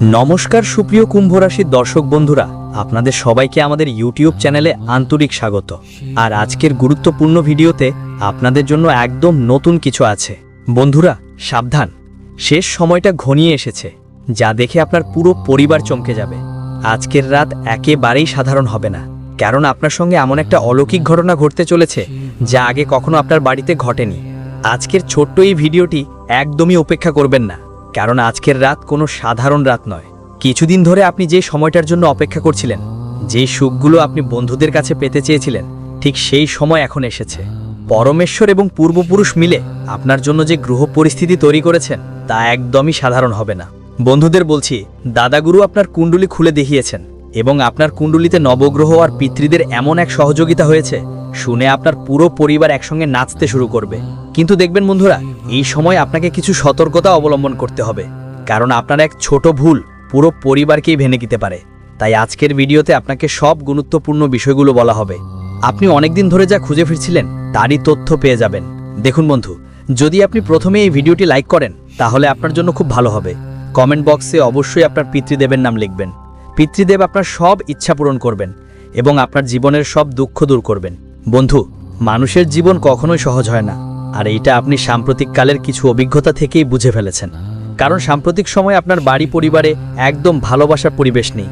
নমস্কার, সুপ্রিয় কুম্ভ রাশির দর্শক বন্ধুরা। আপনাদের সবাইকে আমাদের ইউটিউব চ্যানেলে আন্তরিক স্বাগত। আর আজকের গুরুত্বপূর্ণ ভিডিওতে আপনাদের জন্য একদম নতুন কিছু আছে। বন্ধুরা, সাবধান। শেষ সময়টা ঘনিয়ে এসেছে, যা দেখে আপনার পুরো পরিবার চমকে যাবে। আজকের রাত একেবারেই সাধারণ হবে না, কারণ আপনার সঙ্গে এমন একটা অলৌকিক ঘটনা ঘটতে চলেছে, যা আগে কখনো আপনার বাড়িতে ঘটেনি। আজকের ছোট্ট এই ভিডিওটি একদমই উপেক্ষা করবেন না। কারণ আজকের রাত কোনো সাধারণ রাত নয়। কিছুদিন ধরে আপনি যে সময়টার জন্য অপেক্ষা করছিলেন, যে সুখগুলো আপনি বন্ধুদের কাছে পেতে চেয়েছিলেন, ঠিক সেই সময় এখন এসেছে। পরমেশ্বর এবং পূর্বপুরুষ মিলে আপনার জন্য যে গ্রহ পরিস্থিতি তৈরি করেছেন, তা একদমই সাধারণ হবে না। বন্ধুদের বলছি, দাদাগুরু আপনার কুণ্ডুলি খুলে দেখিয়েছেন এবং আপনার কুণ্ডুলিতে নবগ্রহ আর পিতৃদের এমন এক সহযোগিতা হয়েছে, শুনে আপনার পুরো পরিবার একসঙ্গে নাচতে শুরু করবে। কিন্তু দেখবেন বন্ধুরা, এই সময় আপনাকে কিছু সতর্কতা অবলম্বন করতে হবে। কারণ আপনার এক ছোট ভুল পুরো পরিবারকেই ভেঙে দিতে পারে। তাই আজকের ভিডিওতে আপনাকে সব গুরুত্বপূর্ণ বিষয়গুলো বলা হবে। আপনি অনেকদিন ধরে যা খুঁজে ফিরছিলেন, তারই তথ্য পেয়ে যাবেন। দেখুন বন্ধু, যদি আপনি প্রথমে এই ভিডিওটি লাইক করেন, তাহলে আপনার জন্য খুব ভালো হবে। কমেন্ট বক্সে অবশ্যই আপনার পিতৃদেবের নাম লিখবেন। পিতৃদেব আপনার সব ইচ্ছা পূরণ করবেন এবং আপনার জীবনের সব দুঃখ দূর করবেন। বন্ধু, মানুষের জীবন কখনোই সহজ হয় না। আর এইটা আপনি সাম্প্রতিক কালের কিছু অভিজ্ঞতা থেকেই বুঝে ফেলেছেন। কারণ সাম্প্রতিক সময় আপনার বাড়ি পরিবারে একদম ভালোবাসার পরিবেশ নেই।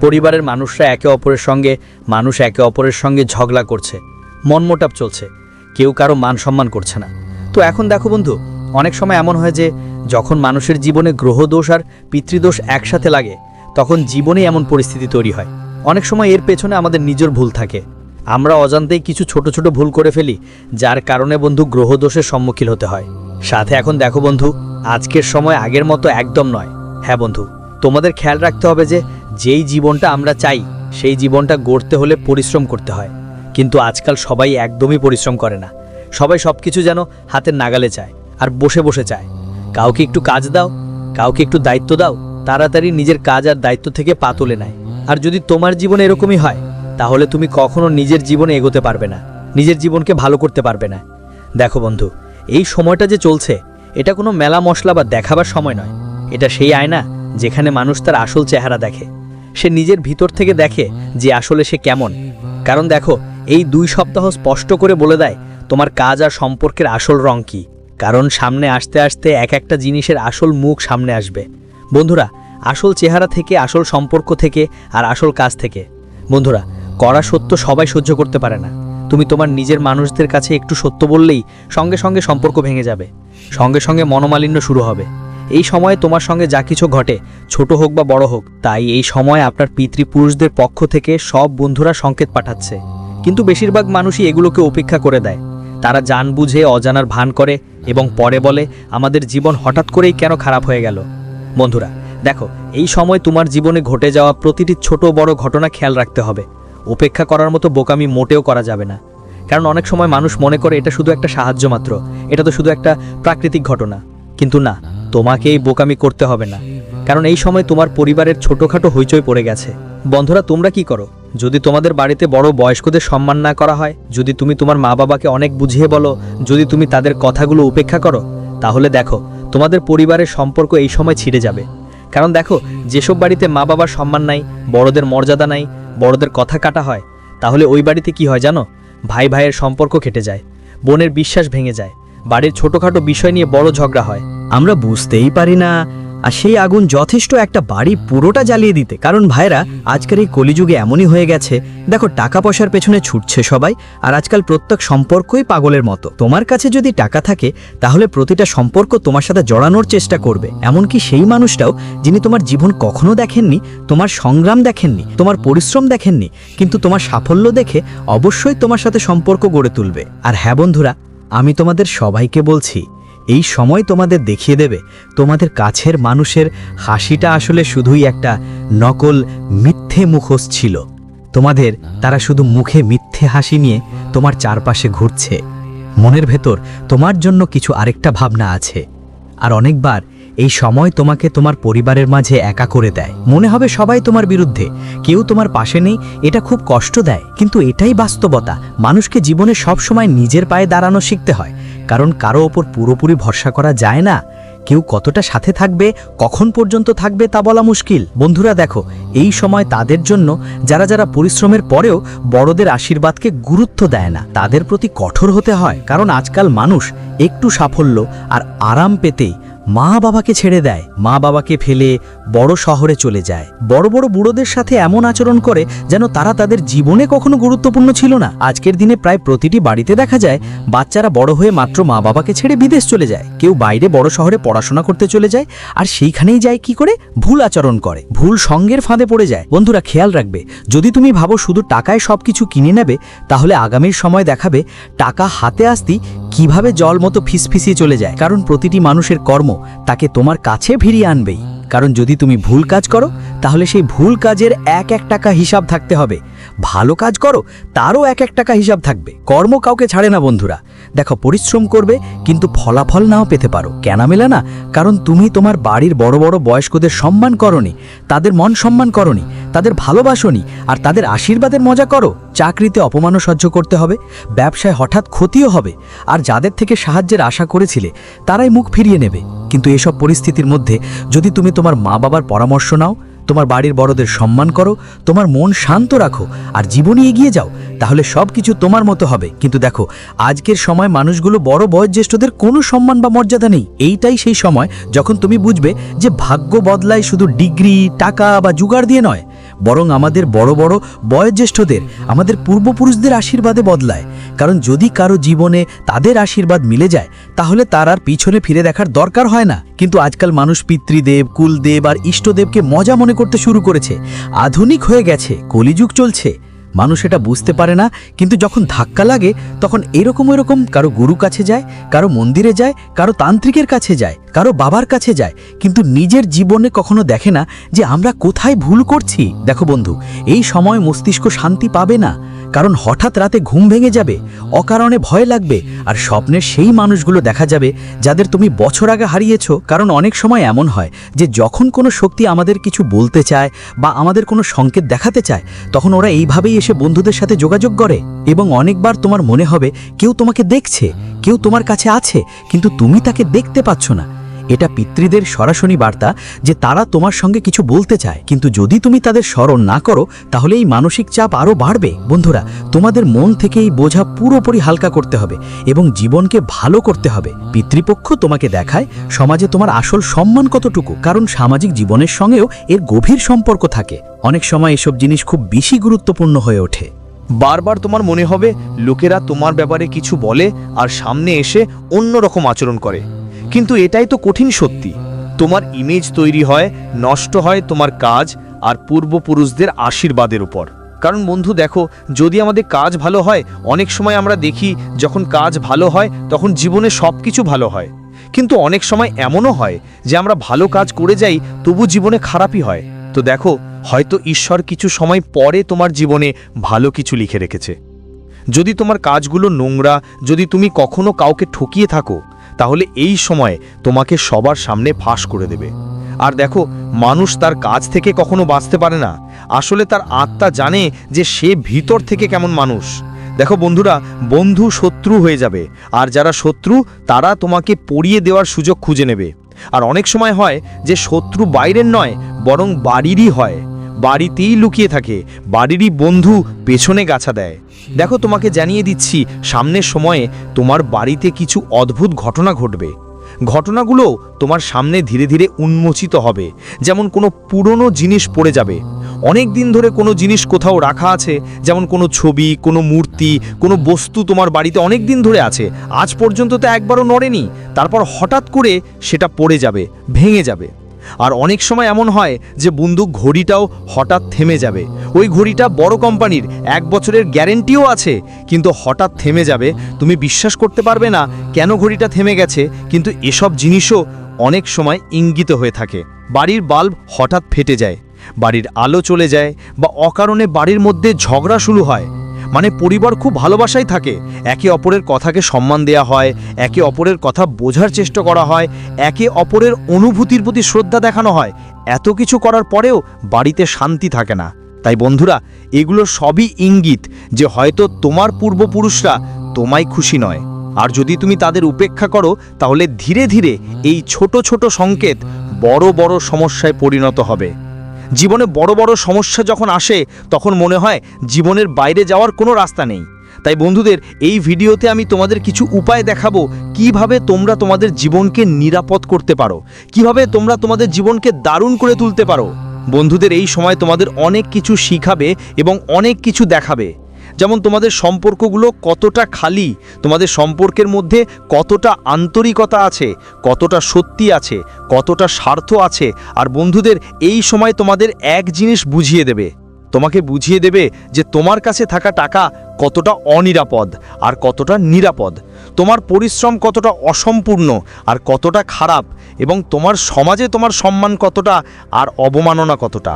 পরিবারের মানুষরা একে অপরের সঙ্গে, মানুষ একে অপরের সঙ্গে ঝগড়া করছে, মনমোটাপ চলছে, কেউ কারও মান সম্মান করছে না। তো এখন দেখো বন্ধু, অনেক সময় এমন হয় যে, যখন মানুষের জীবনে গ্রহদোষ আর পিতৃদোষ একসাথে লাগে, তখন জীবনে এমন পরিস্থিতি তৈরি হয়। অনেক সময় এর পেছনে আমাদের নিজের ভুল থাকে। আমরা অজান্তেই কিছু ছোট ছোট ভুল করে ফেলি, যার কারণে বন্ধু গ্রহদোষের সম্মুখীন হতে হয়। সাথে এখন দেখো বন্ধু, আজকের সময় আগের মতো একদম নয়। হ্যাঁ বন্ধু, তোমাদের খেয়াল রাখতে হবে যে, যেই জীবনটা আমরা চাই, সেই জীবনটা গড়তে হলে পরিশ্রম করতে হয়। কিন্তু আজকাল সবাই একদমই পরিশ্রম করে না। সবাই সব কিছু যেন হাতের নাগালে চায়, আর বসে বসে চায়। কাউকে একটু কাজ দাও, কাউকে একটু দায়িত্ব দাও, তাড়াতাড়ি নিজের কাজ আর দায়িত্ব থেকে পা তুলে নেয়। আর যদি তোমার জীবনে এরকমই হয় তাহলে তুমি কখনো নিজের জীবনে এগোতে পারবে না। নিজের জীবনকে ভালো করতে পারবে না। দেখো বন্ধু, এই সময়টা যে চলছে, এটা কোনো মেলা মশলা বা দেখাবার সময় নয়। এটা সেই আয়না যেখানে মানুষ তার আসল চেহারা দেখে। সে নিজের ভিতর থেকে দেখে যে আসলে সে কেমন। কারণ দেখো, এই দুই সপ্তাহ স্পষ্ট করে বলে দেয়, তোমার কাজ আর সম্পর্কের আসল রং কী? কারণ সামনে আসতে আসতে এক একটা জিনিসের আসল মুখ সামনে আসবে। বন্ধুরা, আসল চেহারা থেকে, আসল সম্পর্ক থেকে আর আসল কাজ থেকে। বন্ধুরা কড়া সত্য সবাই সহ্য করতে পারে না। তুমি তোমার নিজের মানুষদের কাছে একটু সত্য বললেই সঙ্গে সঙ্গে সম্পর্ক ভেঙে যাবে। সঙ্গে সঙ্গে মনোমালিন্য শুরু হবে। এই সময়ে তোমার সঙ্গে যা কিছু ঘটে, ছোট হোক বা বড় হোক, তাই এই সময় আপনার পিতৃপুরুষদের পক্ষ থেকে সব বন্ধুরা সংকেত পাঠাচ্ছে। কিন্তু বেশিরভাগ মানুষই এগুলোকে উপেক্ষা করে দেয়। তারা জান বুঝে, অজানার ভান করে এবং পরে বলে, আমাদের জীবন হঠাৎ করেই কেন খারাপ হয়ে গেল? বন্ধুরা, দেখো, এই সময় তোমার জীবনে ঘটে যাওয়া প্রতিটি ছোট বড় ঘটনা খেয়াল রাখতে হবে। উপেক্ষা করার মতো বোকামি মোটেও করা যাবে না। কারণ অনেক সময় মানুষ মনে করে এটা শুধু একটা সাহায্য মাত্র, এটা তো শুধু একটা প্রাকৃতিক ঘটনা। কিন্তু না, তোমাকে এই বোকামি করতে হবে না। কারণ এই সময় তোমার পরিবারের ছোটোখাটো হইচই পড়ে গেছে। বন্ধুরা, তোমরা কি করো? যদি তোমাদের বাড়িতে বড় বয়স্কদের সম্মান না করা হয়, যদি তুমি তোমার মা বাবাকে অনেক বুঝিয়ে বলো, যদি তুমি তাদের কথাগুলো উপেক্ষা করো, তাহলে দেখো, তোমাদের পরিবারের সম্পর্ক এই সময় ছিঁড়ে যাবে। কারণ দেখো, যেসব বাড়িতে মা বাবার সম্মান নাই, বড়দের মর্যাদা নাই বড়দের কথা কাটা হয়, তাহলে ওই বাড়িতে কি হয় জানো? ভাই ভাইয়ের সম্পর্ক খেটে যায়, বোনের বিশ্বাস ভেঙে যায়, বাড়ির ছোটোখাটো বিষয় নিয়ে বড় ঝগড়া হয়। আমরা বুঝতেই পারি না আর সেই আগুন যথেষ্ট একটা বাড়ি পুরোটা জ্বালিয়ে দিতে। কারণ ভাইরা আজকের এই কলিযুগে এমনই হয়ে গেছে, দেখো টাকা পয়সার পেছনে ছুটছে সবাই, আর আজকাল প্রত্যেক সম্পর্কই পাগলের মতো। তোমার কাছে যদি টাকা থাকে, তাহলে প্রতিটা সম্পর্ক তোমার সাথে জড়ানোর চেষ্টা করবে। এমনকি সেই মানুষটাও, যিনি তোমার জীবন কখনো দেখেননি, তোমার সংগ্রাম দেখেননি, তোমার পরিশ্রম দেখেননি, কিন্তু তোমার সাফল্য দেখে অবশ্যই তোমার সাথে সম্পর্ক গড়ে তুলবে। আর হ্যাঁ বন্ধুরা, আমি তোমাদের সবাইকে বলছি এই সময় তোমাদের দেখিয়ে দেবে, তোমাদের কাছের মানুষের হাসিটা আসলে শুধুই একটা নকল মিথ্যে মুখোশ ছিল। তোমাদের, তারা শুধু মুখে মিথ্যে হাসি নিয়ে তোমার চারপাশে ঘুরছে। মনের ভেতর তোমার জন্য কিছু আরেকটা ভাবনা আছে। আর অনেকবার এই সময় তোমাকে তোমার পরিবারের মাঝে একা করে দেয়। মনে হবে সবাই তোমার বিরুদ্ধে, কেউ তোমার পাশে নেই, এটা খুব কষ্ট দেয়। কিন্তু এটাই বাস্তবতা, মানুষকে জীবনে সব সময় নিজের পায়ে দাঁড়ানো শিখতে হয়। কারণ কারও ওপর পুরোপুরি ভরসা করা যায় না। কেউ কতটা সাথে থাকবে, কখন পর্যন্ত থাকবে তা বলা মুশকিল। বন্ধুরা দেখো, এই সময় তাদের জন্য যারা যারা পরিশ্রমের পরেও বড়দের আশীর্বাদকে গুরুত্ব দেয় না, তাদের প্রতি কঠোর হতে হয়। কারণ আজকাল মানুষ একটু সাফল্য আর আরাম পেতেই মা বাবাকে ছেড়ে দেয়। মা বাবাকে ফেলে বড় শহরে চলে যায়। বড় বড় বুড়োদের সাথে এমন আচরণ করে যেন তারা তাদের জীবনে কখনো গুরুত্বপূর্ণ ছিল না। আজকের দিনে প্রায় প্রতিটি বাড়িতে দেখা যায়, বাচ্চারা বড় হয়ে মাত্র মা বাবাকে ছেড়ে বিদেশ চলে যায়। কেউ বাইরে বড় শহরে পড়াশোনা করতে চলে যায়, আর সেইখানেই যায় কি করে? ভুল আচরণ করে। ভুল সঙ্গের ফাঁদে পড়ে যায়। বন্ধুরা, খেয়াল রাখবে, যদি তুমি ভাবো শুধু টাকায় সবকিছু কিনে নেবে, তাহলে আগামীর সময় দেখাবে, টাকা হাতে আসতেই কীভাবে জল মতো ফিসফিসিয়ে চলে যায়? কারণ প্রতিটি মানুষের কর্ম তাকে তোমার কাছে ফিরিয়ে আনবেই। কারণ যদি তুমি ভুল কাজ করো, তাহলে সেই ভুল কাজের এক এক টাকা হিসাব থাকতে হবে। ভালো কাজ করো, তারও এক এক টাকা হিসাব থাকবে। কর্ম কাউকে ছাড়ে না, বন্ধুরা। দেখো, পরিশ্রম করবে, কিন্তু ফলাফল নাও পেতে পারো। কেন মেলে না, কারণ তুমি তোমার বাড়ির বড় বড় বয়স্কদের সম্মান করনি, তাদের মন সম্মান করনি। তাদের ভালোবাসনি আর তাদের আশীর্বাদের মজা করো। চাকরিতে অপমানও সহ্য করতে হবে, ব্যবসায় হঠাৎ ক্ষতিও হবে, আর যাদের থেকে সাহায্যের আশা করেছিলে, তারাই মুখ ফিরিয়ে নেবে। কিন্তু এসব পরিস্থিতির মধ্যে যদি তুমি তোমার মা বাবার পরামর্শ নাও, তোমার বাড়ির বড়দের সম্মান করো, তোমার মন শান্ত রাখো আর জীবনে এগিয়ে যাও, তাহলে সব কিছু তোমার মতো হবে। কিন্তু দেখো, আজকের সময় মানুষগুলো বড় বয়োজ্যেষ্ঠদের কোনো সম্মান বা মর্যাদা নেই। এইটাই সেই সময় যখন তুমি বুঝবে যে ভাগ্য বদলায় শুধু ডিগ্রি, টাকা বা জুগার দিয়ে নয়। বরং আমাদের বড় বড় বয়োজ্যেষ্ঠদের, আমাদের পূর্বপুরুষদের আশীর্বাদে বদলায়। কারণ যদি কারও জীবনে তাদের আশীর্বাদ মিলে যায়, তাহলে তার আর পিছনে ফিরে দেখার দরকার হয় না। কিন্তু আজকাল মানুষ পিতৃদেব, কুলদেব আর ইষ্টদেবকে মজা মনে করতে শুরু করেছে। আধুনিক হয়ে গেছে, কলিযুগ চলছে। মানুষ এটা বুঝতে পারে না, কিন্তু যখন ধাক্কা লাগে, তখন এরকম এরকম কারও গুরু কাছে যায়, কারও মন্দিরে যায়, কারও তান্ত্রিকের কাছে যায়। কারও বাবার কাছে যায়, কিন্তু নিজের জীবনে কখনো দেখে না যে আমরা কোথায় ভুল করছি। দেখো বন্ধু, এই সময় মস্তিষ্ক শান্তি পাবে না, কারণ হঠাৎ রাতে ঘুম ভেঙে যাবে, অকারণে ভয় লাগবে, আর স্বপ্নের সেই মানুষগুলো দেখা যাবে যাদের তুমি বছর আগে হারিয়েছ। কারণ অনেক সময় এমন হয় যে যখন কোনো শক্তি আমাদের কিছু বলতে চায় বা আমাদের কোনো সংকেত দেখাতে চায়, তখন ওরা এইভাবেই এসে বন্ধুদের সাথে যোগাযোগ করে। এবং অনেকবার তোমার মনে হবে কেউ তোমাকে দেখছে, কেউ তোমার কাছে আছে, কিন্তু তুমি তাকে দেখতে পাচ্ছ না। এটা পিতৃদের সরাসরি বার্তা যে তারা তোমার সঙ্গে কিছু বলতে চায়, কিন্তু যদি তুমি তাদের স্মরণ না করো, তাহলে এই মানসিক চাপ আরও বাড়বে। বন্ধুরা, তোমাদের মন থেকে এই বোঝা পুরোপুরি হালকা করতে হবে এবং জীবনকে ভালো করতে হবে। পিতৃপক্ষ তোমাকে দেখায়, সমাজে তোমার আসল সম্মান কতটুকু, কারণ সামাজিক জীবনের সঙ্গেও এর গভীর সম্পর্ক থাকে। অনেক সময় এসব জিনিস খুব বেশি গুরুত্বপূর্ণ হয়ে ওঠে। বারবার তোমার মনে হবে, লোকেরা তোমার ব্যাপারে কিছু বলে আর সামনে এসে অন্য রকম আচরণ করে। কিন্তু এটাই তো কঠিন সত্যি। তোমার ইমেজ তৈরি হয়, নষ্ট হয় তোমার কাজ আর পূর্বপুরুষদের আশীর্বাদের উপর। কারণ বন্ধু দেখো, যদি আমাদের কাজ ভালো হয়, অনেক সময় আমরা দেখি যখন কাজ ভালো হয়, তখন জীবনে সব কিছু ভালো হয়। কিন্তু অনেক সময় এমনও হয় যে আমরা ভালো কাজ করে যাই, তবু জীবনে খারাপই হয়। তো দেখো, হয়তো ঈশ্বর কিছু সময় পরে তোমার জীবনে ভালো কিছু লিখে রেখেছে। যদি তোমার কাজগুলো নোংরা, যদি তুমি কখনো কাউকে ঠকিয়ে থাকো, তাহলে এই সময় তোমাকে সবার সামনে ফাঁস করে দেবে। আর দেখো, মানুষ তার কাজ থেকে কখনো বাঁচতে পারে না। আসলে তার আত্মা জানে যে সে ভিতর থেকে কেমন মানুষ। দেখো বন্ধুরা, বন্ধু শত্রু হয়ে যাবে। আর যারা শত্রু, তারা তোমাকে পড়িয়ে দেওয়ার সুযোগ খুঁজে নেবে। আর অনেক সময় হয় যে শত্রু বাইরের নয়, বরং বাড়িরই হয়। বাড়িতেই লুকিয়ে থাকে, বাড়িরই বন্ধু পেছনে গাছা দেয়। দেখো, তোমাকে জানিয়ে দিচ্ছি, সামনের সময়ে তোমার বাড়িতে কিছু অদ্ভুত ঘটনা ঘটবে। ঘটনাগুলো তোমার সামনে ধীরে ধীরে উন্মোচিত হবে। যেমন কোনো পুরনো জিনিস পড়ে যাবে। অনেক দিন ধরে কোনো জিনিস কোথাও রাখা আছে, যেমন কোনো ছবি, কোনো মূর্তি, কোনো বস্তু তোমার বাড়িতে অনেক দিন ধরে আছে। আজ পর্যন্ত তো একবারও নড়েনি। তারপর হঠাৎ করে সেটা পড়ে যাবে, ভেঙে যাবে। আর অনেক সময় এমন হয় যে বন্দুক ঘড়িটাও হঠাৎ থেমে যাবে। ওই ঘড়িটা বড় কোম্পানির এক বছরের গ্যারেন্টিও আছে, কিন্তু হঠাৎ থেমে যাবে। তুমি বিশ্বাস করতে পারবে না কেন ঘড়িটা থেমে গেছে, কিন্তু এসব জিনিসও অনেক সময় ইঙ্গিত হয়ে থাকে। বাড়ির বাল্ব হঠাৎ ফেটে যায়, বাড়ির আলো চলে যায় বা অকারণে বাড়ির মধ্যে ঝগড়া শুরু হয়। মানে পরিবার খুব ভালোবাসাই থাকে। একে অপরের কথাকে সম্মান দেয়া হয়, একে অপরের কথা বোঝার চেষ্টা করা হয়, একে অপরের অনুভূতির প্রতি শ্রদ্ধা দেখানো হয়। এত কিছু করার পরেও বাড়িতে শান্তি থাকে না। তাই বন্ধুরা, এগুলো সবই ইঙ্গিত যে হয়তো তোমার পূর্বপুরুষরা তোমায় খুশি নয়। আর যদি তুমি তাদের উপেক্ষা করো, তাহলে ধীরে ধীরে এই ছোট ছোট সংকেত বড় বড় সমস্যায় পরিণত হবে। জীবনে বড় বড় সমস্যা যখন আসে, তখন মনে হয় জীবনের বাইরে যাওয়ার কোনো রাস্তা নেই। তাই বন্ধুদের, এই ভিডিওতে আমি তোমাদের কিছু উপায় দেখাবো কীভাবে তোমরা তোমাদের জীবনকে নিরাপদ করতে পারো, কীভাবে তোমরা তোমাদের জীবনকে দারুণ করে তুলতে পারো। বন্ধুদের, এই সময় তোমাদের অনেক কিছু শিখাবে এবং অনেক কিছু দেখাবে। যেমন তোমাদের সম্পর্কগুলো কতটা খালি, তোমাদের সম্পর্কের মধ্যে কতটা আন্তরিকতা আছে, কতটা সত্যি আছে, কতটা স্বার্থ আছে, আর বন্ধুদের এই সময় তোমাদের এক জিনিস বুঝিয়ে দেবে। তোমাকে বুঝিয়ে দেবে যে তোমার কাছে থাকা টাকা কতটা অনিরাপদ আর কতটা নিরাপদ। তোমার পরিশ্রম কতটা অসম্পূর্ণ আর কতটা খারাপ এবং তোমার সমাজে তোমার সম্মান কতটা আর অবমাননা কতটা।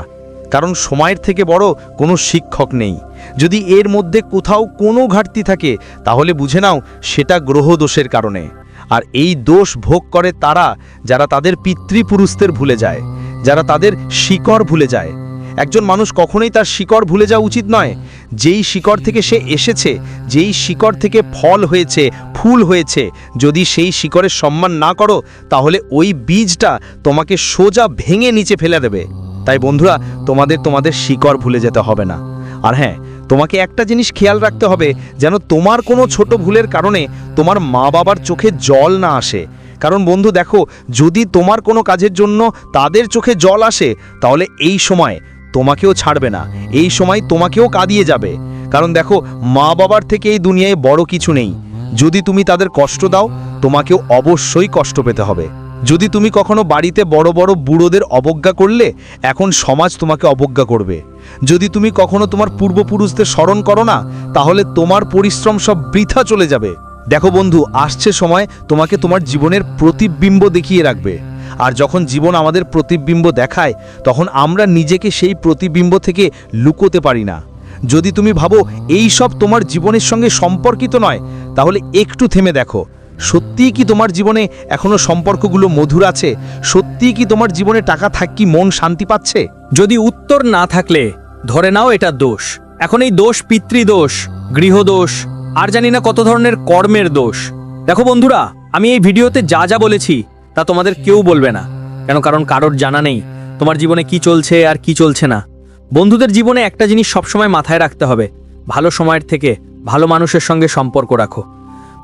কারণ সময়ের থেকে বড় কোনো শিক্ষক নেই। যদি এর মধ্যে কোথাও কোনো ঘাটতি থাকে, তাহলে বুঝে নাও সেটা গ্রহদোষের কারণে। আর এই দোষ ভোগ করে তারা যারা তাদের পিতৃপুরুষদের ভুলে যায়, যারা তাদের শিকড় ভুলে যায়। একজন মানুষ কখনোই তার শিকড় ভুলে যাওয়া উচিত নয়। যেই শিকড় থেকে সে এসেছে, যেই শিকড় থেকে ফল হয়েছে, ফুল হয়েছে, যদি সেই শিকড়ের সম্মান না করো, তাহলে ওই বীজটা তোমাকে সোজা ভেঙে নিচে ফেলে দেবে। তাই বন্ধুরা, তোমাদের তোমাদের শিকড় ভুলে যেতে হবে না। আর হ্যাঁ তোমাকে একটা জিনিস খেয়াল রাখতে হবে, যেন তোমার কোনো ছোট ভুলের কারণে তোমার মা বাবার চোখে জল না আসে। কারণ বন্ধু, দেখো, যদি তোমার কোনো কাজের জন্য তাদের চোখে জল আসে, তাহলে এই সময় তোমাকেও ছাড়বে না, এই সময় তোমাকেও কাঁদিয়ে যাবে। কারণ দেখো মা বাবার থেকে এই দুনিয়ায় বড় কিছু নেই। যদি তুমি তাদের কষ্ট দাও, তোমাকেও অবশ্যই কষ্ট পেতে হবে। যদি তুমি কখনো বাড়িতে বড় বড় বুড়োদের অবজ্ঞা করলে, এখন সমাজ তোমাকে অবজ্ঞা করবে। যদি তুমি কখনো তোমার পূর্বপুরুষদের স্মরণ করো না, তাহলে তোমার পরিশ্রম সব বৃথা চলে যাবে। দেখো বন্ধু, আসছে সময় তোমাকে তোমার জীবনের প্রতিবিম্ব দেখিয়ে রাখবে। আর যখন জীবন আমাদের প্রতিবিম্ব দেখায়, তখন আমরা নিজেকে সেই প্রতিবিম্ব থেকে লুকোতে পারি না। যদি তুমি ভাবো এই সব তোমার জীবনের সঙ্গে সম্পর্কিত নয়, তাহলে একটু থেমে দেখো। সত্যিই কি তোমার জীবনে এখনও সম্পর্কগুলো মধুর আছে? সত্যিই কি তোমার জীবনে টাকা থাক কি মন শান্তি পাচ্ছে? যদি উত্তর না থাকলে, ধরে নাও এটা দোষ। এখন এই দোষ পিতৃদোষ, গৃহদোষ, আর জানি না কত ধরনের কর্মের দোষ। দেখো বন্ধুরা, আমি এই ভিডিওতে যা যা বলেছি, তা তোমাদের কেউ বলবে না। কেন? কারণ কারোর জানা নেই, তোমার জীবনে কি চলছে আর কি চলছে না। বন্ধুদের জীবনে একটা জিনিস সবসময় মাথায় রাখতে হবে, ভালো সময়ের থেকে ভালো মানুষের সঙ্গে সম্পর্ক রাখো।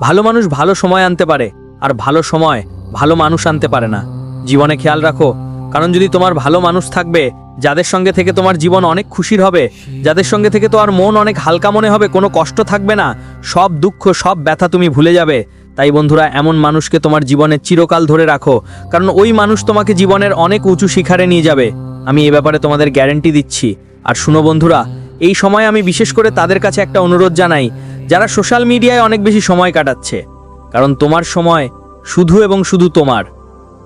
ভালো মানুষ ভালো সময় আনতে পারে, আর ভালো সময় ভালো মানুষ আনতে পারে না। জীবনে খেয়াল রাখো, কারণ যদি তোমার ভালো মানুষ থাকবে, যাদের সঙ্গে থেকে তোমার জীবন অনেক খুশির হবে, যাদের সঙ্গে থেকে তোমার মন অনেক হালকা মনে হবে, কোনো কষ্ট থাকবে না, সব দুঃখ, সব ব্যথা তুমি ভুলে যাবে। তাই বন্ধুরা, এমন মানুষকে তোমার জীবনে চিরকাল ধরে রাখো, কারণ ওই মানুষ তোমাকে জীবনের অনেক উঁচু শিখারে নিয়ে যাবে। আমি এ ব্যাপারে তোমাদের গ্যারেন্টি দিচ্ছি। আর শুনো বন্ধুরা, এই সময় আমি বিশেষ করে তাদের কাছে একটা অনুরোধ জানাই যারা সোশ্যাল মিডিয়ায় অনেক বেশি সময় কাটাচ্ছে। কারণ তোমার সময় শুধু এবং শুধু তোমার।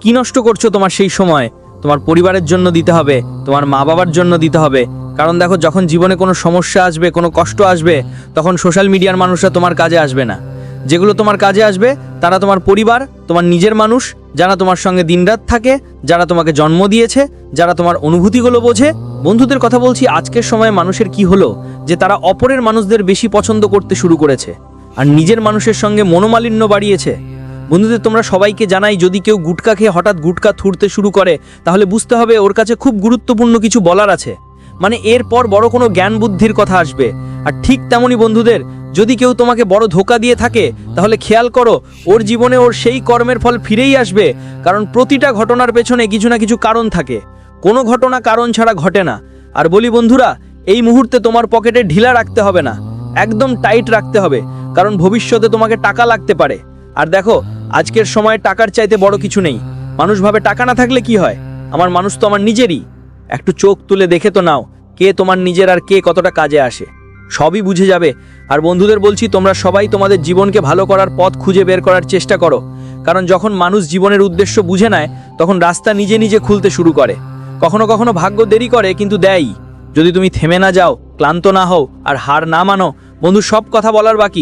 কি নষ্ট করছ তোমার সেই সময়? তোমার পরিবারের জন্য দিতে হবে, তোমার মা বাবার জন্য দিতে হবে। কারণ দেখো, যখন জীবনে কোনো সমস্যা আসবে, কোনো কষ্ট আসবে, তখন সোশ্যাল মিডিয়ার মানুষরা তোমার কাজে আসবে না। যেগুলো তোমার কাজে আসবে, তারা তোমার পরিবার, তোমার নিজের মানুষ, যারা তোমার সঙ্গে দিনরাত থাকে, যারা তোমাকে জন্ম দিয়েছে, যারা তোমার অনুভূতিগুলো বোঝে। বন্ধুদের কথা বলছি, আজকের সময় মানুষের কি হলো? যে তারা অপরের মানুষদের বেশি পছন্দ করতে শুরু করেছে, আর নিজের মানুষের সঙ্গে মনোমালিন্য বাড়িয়েছে। বন্ধুদের, তোমরা সবাইকে জানাই, যদি কেউ গুটকা খেয়ে হঠাৎ গুটকা থুরতে শুরু করে, তাহলে বুঝতে হবে ওর কাছে খুব গুরুত্বপূর্ণ কিছু বলার আছে। মানে এরপর বড় কোনো জ্ঞান বুদ্ধির কথা আসবে। আর ঠিক তেমনই বন্ধুদের, যদি কেউ তোমাকে বড় ধোকা দিয়ে থাকে, তাহলে খেয়াল করো, ওর জীবনে ওর সেই কর্মের ফল ফিরেই আসবে, কারণ প্রতিটা ঘটনার পেছনে কিছু না কিছু কারণ থাকে। কোনো ঘটনা কারণ ছাড়া ঘটে না। আর বলি বন্ধুরা, এই মুহূর্তে তোমার পকেটে ঢিলা রাখতে হবে না। একদম টাইট রাখতে হবে, কারণ ভবিষ্যতে তোমাকে টাকা লাগতে পারে। আর দেখো, আজকের সময় টাকার চাইতে বড় কিছু নেই। মানুষ ভাবে টাকা না থাকলে কি হয়? আমার মানুষ তো আমার নিজেরই। একটু চোখ তুলে দেখে তো নাও, কে তোমার নিজের আর কে কতটা কাজে আসে। সবই বুঝে যাবে। আর বন্ধুদের বলছি, তোমরা সবাই তোমাদের জীবনকে ভালো করার পথ খুঁজে বের করার চেষ্টা করো। কারণ যখন মানুষ জীবনের উদ্দেশ্য বুঝে নেয়, তখন রাস্তা নিজে নিজে খুলতে শুরু করে। কখনো কখনো ভাগ্য দেরি করে, কিন্তু দেয়ই। যদি তুমি থেমে না যাও, ক্লান্ত না হও, আর হার না মানো, বন্ধু, সব কথা বলার বাকি।